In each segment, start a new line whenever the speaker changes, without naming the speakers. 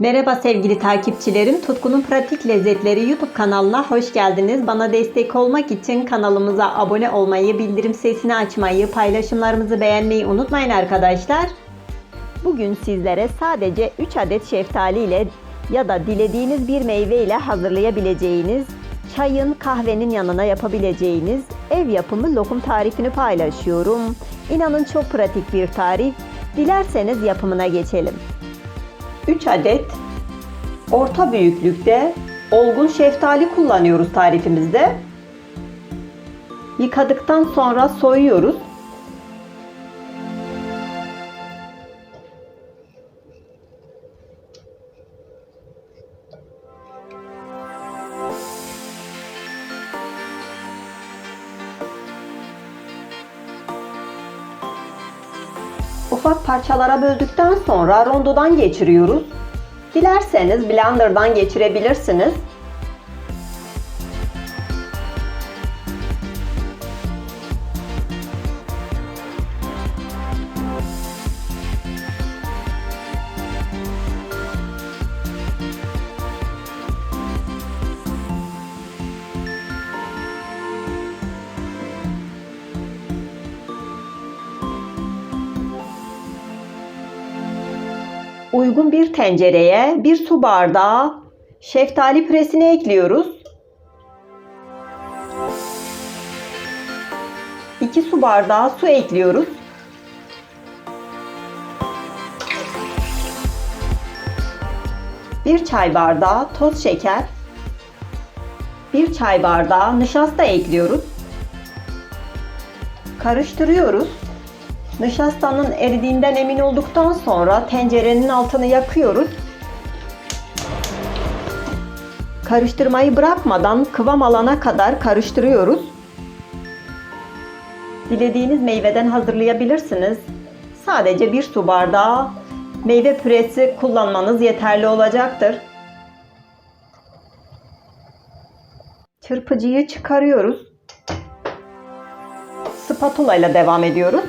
Merhaba sevgili takipçilerim. Tutkunun Pratik Lezzetleri YouTube kanalına hoş geldiniz. Bana destek olmak için kanalımıza abone olmayı, bildirim sesini açmayı, paylaşımlarımızı beğenmeyi unutmayın arkadaşlar. Bugün sizlere sadece 3 adet şeftali ile ya da dilediğiniz bir meyve ile hazırlayabileceğiniz, çayın, kahvenin yanına yapabileceğiniz ev yapımı lokum tarifini paylaşıyorum. İnanın çok pratik bir tarif. Dilerseniz yapımına geçelim. 3 adet orta büyüklükte olgun şeftali kullanıyoruz tarifimizde. Yıkadıktan sonra soyuyoruz. Ufak parçalara böldükten sonra rondodan geçiriyoruz. Dilerseniz blenderdan geçirebilirsiniz. Uygun bir tencereye bir su bardağı şeftali püresini ekliyoruz. 2 su bardağı su ekliyoruz. Bir çay bardağı toz şeker, bir çay bardağı nişasta ekliyoruz. Karıştırıyoruz. Nişastanın eridiğinden emin olduktan sonra tencerenin altını yakıyoruz. Karıştırmayı bırakmadan kıvam alana kadar karıştırıyoruz. Dilediğiniz meyveden hazırlayabilirsiniz. Sadece bir su bardağı meyve püresi kullanmanız yeterli olacaktır. Çırpıcıyı çıkarıyoruz. Spatula ile devam ediyoruz.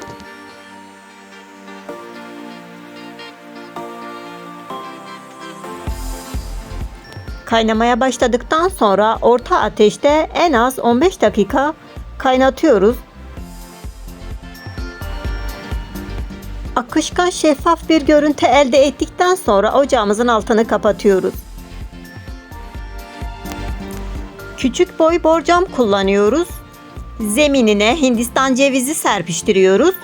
Kaynamaya başladıktan sonra orta ateşte en az 15 dakika kaynatıyoruz. Akışkan şeffaf bir görüntü elde ettikten sonra ocağımızın altını kapatıyoruz. Küçük boy borcam kullanıyoruz. Zeminine Hindistan cevizi serpiştiriyoruz.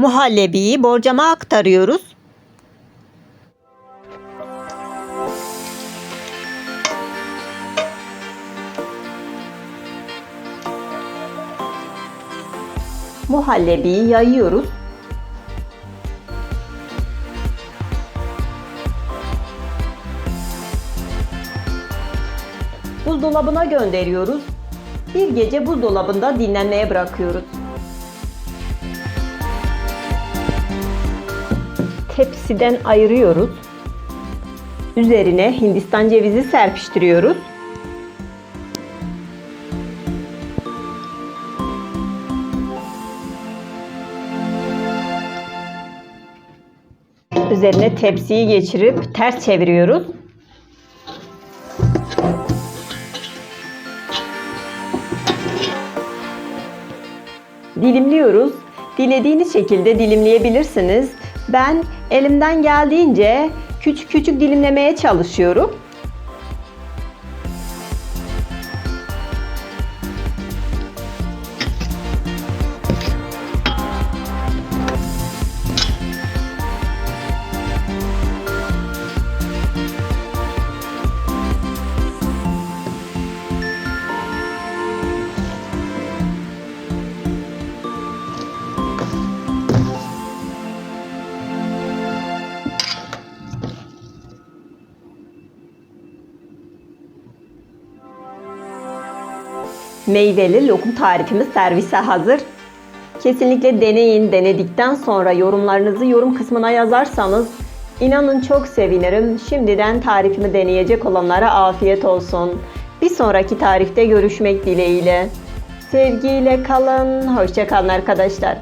Muhallebiyi borcama aktarıyoruz. Muhallebiyi yayıyoruz. Buzdolabına gönderiyoruz. Bir gece buzdolabında dinlenmeye bırakıyoruz. Tepsiden ayırıyoruz. Üzerine Hindistan cevizi serpiştiriyoruz. Üzerine tepsiyi geçirip ters çeviriyoruz. Dilimliyoruz. Dilediğiniz şekilde dilimleyebilirsiniz. Ben elimden geldiğince küçük küçük dilimlemeye çalışıyorum. Meyveli lokum tarifimiz servise hazır. Kesinlikle deneyin. Denedikten sonra yorumlarınızı yorum kısmına yazarsanız inanın çok sevinirim. Şimdiden tarifimi deneyecek olanlara afiyet olsun. Bir sonraki tarifte görüşmek dileğiyle. Sevgiyle kalın, hoşça kalın arkadaşlar.